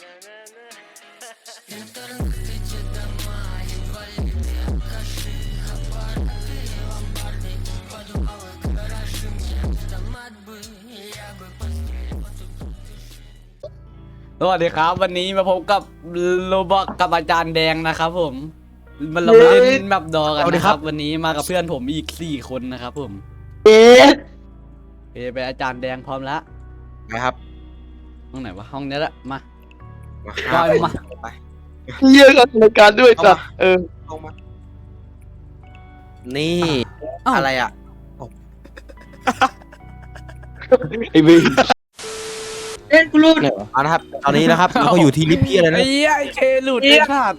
สวัสดีครับ วันนี้มาพบกับโรบอกกับอาจารย์แดงนะครับผม มันเรามาเล่นแมปดอกันสวัสดีนะคครัรับบวันนี้มากับเพื่อนผมอีกสี่คนนะครับผมเอ๊ะเอไปอาจารย์แดงพร้อมแล้วนะครับห้องไหนวะห้องนี้แหละมา มาปล่อยมา ไป เยอะกับรายการด้วยจ้ะเออลงมา นี่ อ้าว อะไรอะ ไอ้บีเล่นกูรูดไหนวะเอานะครับ ตอนนี้นะครับ เราก็อยู่ที่ลิฟต์พี่อะไรนะ ไอ้เหี้ยไอ้เคหลุดไอ้ขาด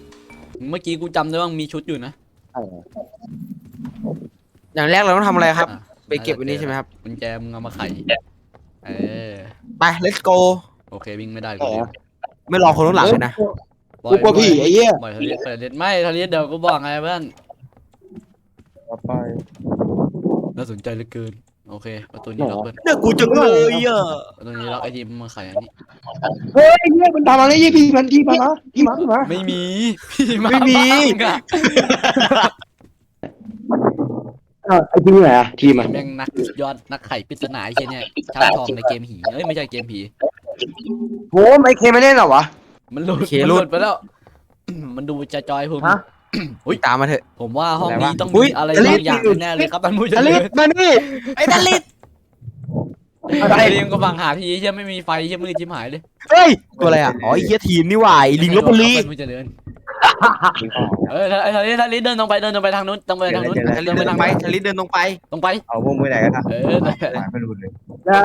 เมื่อกี้กูจำได้ว่ามีชุดอยู่นะอย่างแรกเราต้องทำอะไรครับ อะไปเก็บไว้นี่ใช่ไหมครับ กุญแจมึงเอามาไขเออ ไป let's go โอเควิ่งไม่ได้กูลืม ไม่รอคนข้างหลังเลยนะกูกลัวผีไอ้เหี้ย ปล่อยทะเลปล่อยทะเลไม่ทะเลเดี๋ยวกูบอกไงเพื่อนไป น่าสนใจเหลือเกินโอเคประตูนี้ล็อกเพื่อนเนี่ยกูจังเลยอะประตูนี้ล็อกไอ้ทีมมาไขอันนี้เฮ้ยไอ้เหี้ยมันทำอะไรยี่พี่มันที่มานะที่มาที่มาไม่มีพี่มาไม่มีบ้างอะอะไอ้ที่ไหนอะทีมันแม่งนักยอดนักไข่ปริศนาไอ้เหี้ยเนี่ยชาติทองในเกมผีเอ้ยไม่ใช่เกมผี โหไอ้เคไม่เล่นหรอวะ มันหลุดโอเคมันหหลุลุด ดไปแล้ว มันดูจะจอยผม ฮะ อุ้ยตามมาเถอะ ผมว่าห้องนี้ต้องอุ๊มียอะไรทะเลบางอย่างแน่ๆเลยครับท่านผู้ชอมลิสมานี่ ไอ้ดันลิศอะไร เรียงก็ฟังหาทีเหี้ยไม่มีไฟเหี้ยมือจิ้มหายเลยเฮ้ย ตัวอะไรอะ อ๋อไอ้เฮียทีมนี่หว่าไอ้ลิงลบบุรี ท่านผู้เจริญ เออไอ้ทะเลทะเลเดินตรงไปเดินตรงไปทางนู้นตรงไปทางนู้นทะลิเดินเดิไปนตทารงงไปไปทะลิเดินตรงไป ตรงไป เอาพวกมือไหนกันครับเออนั่นแหละไม่รู้เลยอย่า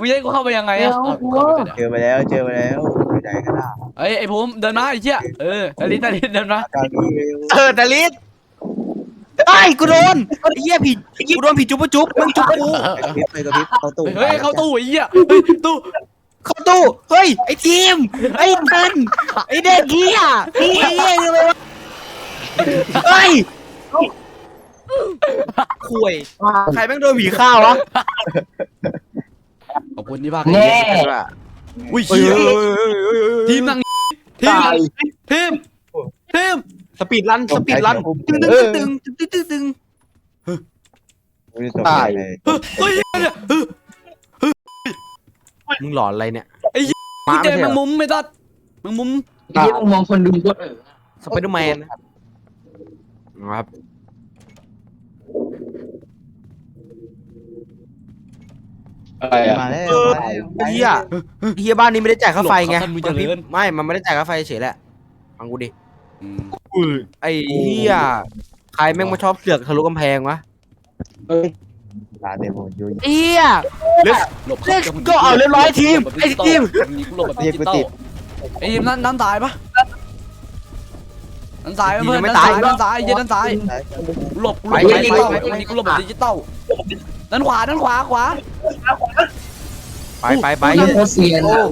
มึงจะให้กูเข้าไปยังไงอะอ๋อกูเข้าไปก็ได้เจอไปแล้วเจอไปแล้วมือไหนกันล่ะเอ้ยไอ้ภูมิเดินมาไอ้เหี้ยเออทะเลทะเลเดินมาการนี้เร็วเออทะลิไอ้ยกูโดนไอ้เหี้ยผีกูโดนผีจุ๊บปะจุ๊บมึงจุ๊บกูไปกระพริบไปกระพริบเข้าตู้เฮ้ยเข้าตู้ไอ้เหี้ยเฮ้ยตู้เข้าตู้เฮ้ยไอ้ทีมไอ้เดินไอ้เด็กเหี้ยไอ้เหี้ยทำไมวะ เฮ้ยคุยใครแม่งโดนผีฆ่าวะขอบคุณที่พาแน่อุ้ยเฮ้ยเหี้ยเฮ้ยเฮ้ยเฮ้ยเฮ้ยทีมนั่งทีมตายทีมทีมสปีดรันสปีดรันตึงตึงตึงตึงตึงตึงไม่ได้ตกใจเลยเฮ้ยเนี่ยเฮ้ยมึงหลอนอะไรเนี่ยไอ้เหี้ยม้ากูเจไม่อใช่แมเหรงอมุมไม่ตัดแมงมุมไอ้ที่มึงมองคนดูก็เออสไปเดอร์แมน ครับ อะไรอะมาแล้วเออ มาแล้วเฮียเฮียบ้านนี้ไม่ได้จ่ายค่าไฟไงหลบครับท่านผู้เจริญ ไม่ มันไม่ได้จ่ายค่าไฟเฉยแหละฟังกูดิอืมไอ้เฮียใครแม่งมาชอบเสือกทะลุกำแพงวะเอ้ยลาเดโมยู เฮีย หลบเล่นก็เอาเรียบร้อยทีมไอ้ทีมมีกูหลบแบบดิจิตอลไอ้ทีมนั่นนั่นตายปะ นั่นตายปะเพื่อนนั่นตายนั่นตายเหี้ยนั่นตายหลบหลบดิจิตอลอันนี้กูหลบแบบดิจิตอลนั่นขวานั่นขวาขวาไปไปไปไอ้โคตรเซียนอะ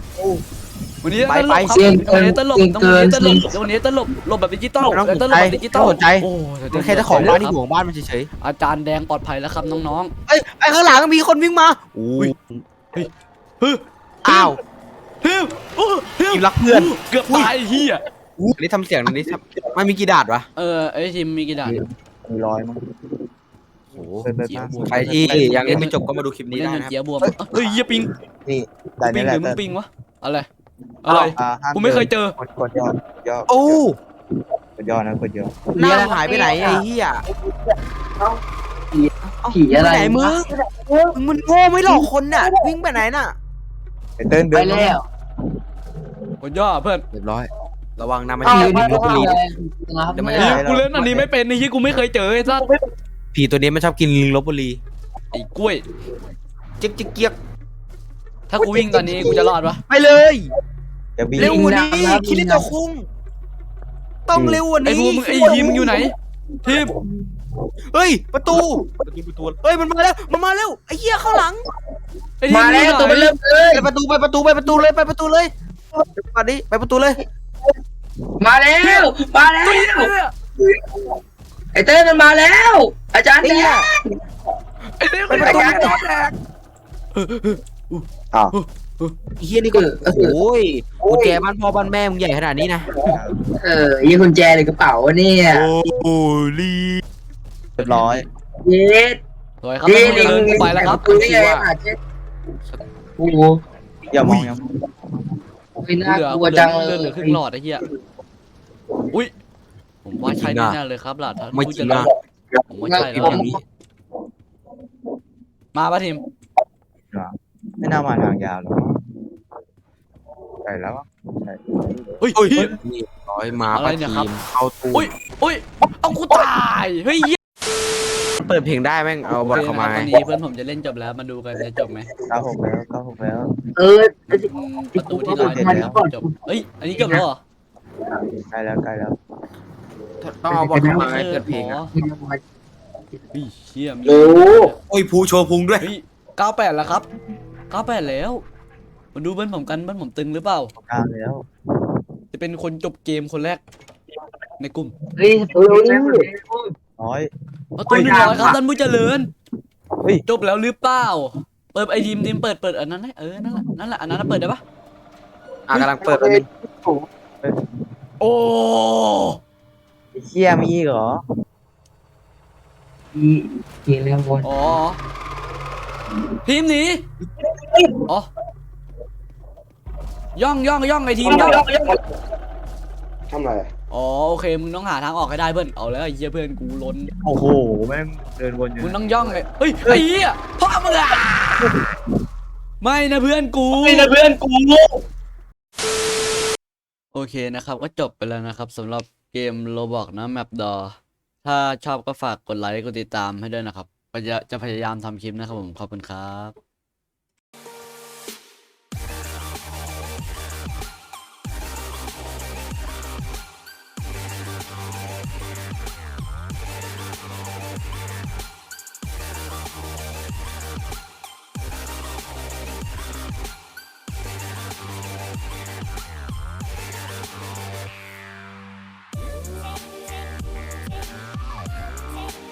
วันนี้ไปตลไปบครับเซียนเกิวันนนี้ตลบเซียนต้องเกิวันนนี้ตลบวันนี้ตลบหลบแบบดิจิตอลไม่ต้องสนตลใจบแบบดิจิตอลไม่ต้องสนใจโอ้เป็นแค่เจ้าของบ้านที่ห่วงบ้านมันเฉยอาจารย์แดงปลอดภัยแล้วครับน้องๆไอ้ไอ้ข้างหลังมีคนวิ่งมาโอ้ยๆเฮ้ยอ้าวเฮ้ยโอ้เฮ้ยทีมรักเพื่อนเกือบตายไอ้เฮีย อันนี้ทำเสียงอันนี้ทำมันมีกี่ดาดวะเออไอ้ทีมมีกี่ด่านมีรอยมั้ง โอ้เปิดเปิดมาใครที่ยังเล่นไม่จบก็มาดูคลิปนี่นี้ได้ได้เงินนะครับเกียร์บวมเฮ้ยเฮียปิงนี่ได้ปินี่งแหหละรือมึงปิงวะอะไรอะไรอ่าห้ามกูไม่เคยเจอ กดกดยอดยอดโอ้กดยอดนะกดยอดหน้าหายไปไหนไอ้เหี้ยผีอะไรปไหนมึงมึงมันโง่ไม่หลอกคนน่ะวิ่งไปไหนน่ะไอ้เติ้ลไปเดินแล้วกดย่อเพื่อนเรียบร้อย ระวังนะมันเอาจะไปลิงลบบุรีนะครับเดี๋ยวมันเฮ้จะยกูเล่นอันนี้ไม่เป็นนี่ที่กูไม่เคยเจอไอ้สัสผีตัวนี้มันชอบกินลิงลบบุรีไอ้กล้วยเจ๊กเจ๊กเกียกถ้ากูวิ่งตอนนี้กูจะรอดปะไปเลยจะบีเร็วกว่านี้คิริโตะคุงต้องเร็วกว่าไอ้นี้ภูมิไอ้ทีมมึงอยู่ไหนทีมเฮ้ยประตูประตูประตูเฮ้ยมันมาแล้วมันมาแล้วไอ้เหี้ยเข้าหลังไอ้ทีมมาแล้วอยู่ตัวไหนมันเริ่มเลยไปประตูไปประตูไปประตูเลยไปประตูเลยไปดิไปประตูเลย มาแล้ว มาแล้วตัวเหี้ยเนี่ยไอ้เต้ยมันมาแล้ว อาจารย์ไอ้แดเหี้ยงไอ้ทีมไปประตูไอ้ทีมอ้าวไอ้เฮียนี่ก็โอ้ยกุญแจบ้านพ่อบ้านแม่มึงใหญ่ขนาดนี้นะเออยี่กุญแจในกระเป๋าเนี่ยโอ้ลีเรียบร้อยเย็ดสวยครับเย็ท่านผู้เจริญกูไปแล้วครับปืนได้ไงอะเจ๊โอ้โหอย่ามองอย่ามอง ไม่กูน่าเหลือกลัวจังเลเลือดเหลือครึ่งหลอดไอ้เหี้ยอุ้ยผมว่าใช่แน่ๆเลยครับหลานท่านไม่ผู้จเจริงริญนะผมว่าใช่แล้วไอ้แบบนี้มาปะทีมไม่น่ามาทางยาวหรอกใช่แล้วใช่เฮ้ยเฮ้ย เฮ้ย นี่ร้อยมาอะไรปะเนี่ยทีครับมเข้าตู้อุ้ย อุ้ยเอากูตายเฮ้ย เหี้ยเปิดเพลงได้แม่งเอาบอลเข้ามาโอไงเคนะครับตอนนี้เพื่อนผมจะเล่นจบแล้วมาดูกันจะจบไหมเก้าหกแล้วเก้าหกแล้ว เอออืมประตูที่ร้อยเนี่ยจบเฮ้ยอันนี้จบแล้วเหรอใกล้แล้วใกล้แล้วต้องเอาบอลเข้ามาไงเปิดเพลงอ๋อะอเฮ้ยเชี่ยมีโอ้โอ้ยภูโชว์พุงด้วยเฮ้ยเก้าแปดแล้วครับเก้าแปดแล้วมาดูเบิ้ลผมกันเบิ้ลผมตึงหรือเปล่ากลางแล้ว จะเป็นคนจบเกมคนแรกในกลุ่มเฮ้ยเออนี่น้อย ประตูหนึ่งร้อยครับท่านผู้เจริญเฮ้ย จบแล้วหรือเปล่า เปิดไอทีมทีมเปิดเปิดอันนั้นให้เออนั่นแหละนั่นแหละอันนั้นนะเปิดได้ปะอะกำลังเปิดแป๊บนึงโอ้ไอ้เชี่ยมีอีกเหรออีอีเรื่องบนอ๋อทีมหนีอ๋อย่องย่องย่องไอทีมย่องทำไร อ๋อโอเคมึงต้องหาทางออกให้ได้เพื่อนเอาแล้วไอ้เหี้ยเพื่อนกูล้น โอ้โหแม่งเดินวนอยู่มึงต้องย่องเลยเฮ้ยไอ้เหี้ยพ่อมึงอะไม่นะเพื่อนกูไม่นะเพื่อนกู โอเคนะครับ ก็จบไปแล้วนะครับสำหรับเกมโลบอกนะแมปดอ ถ้าชอบก็ฝากกดไลค์กดติดตามให้ด้วยนะครับก็จะจะพยายามทำคลิปนะครับผมขอบคุณครับ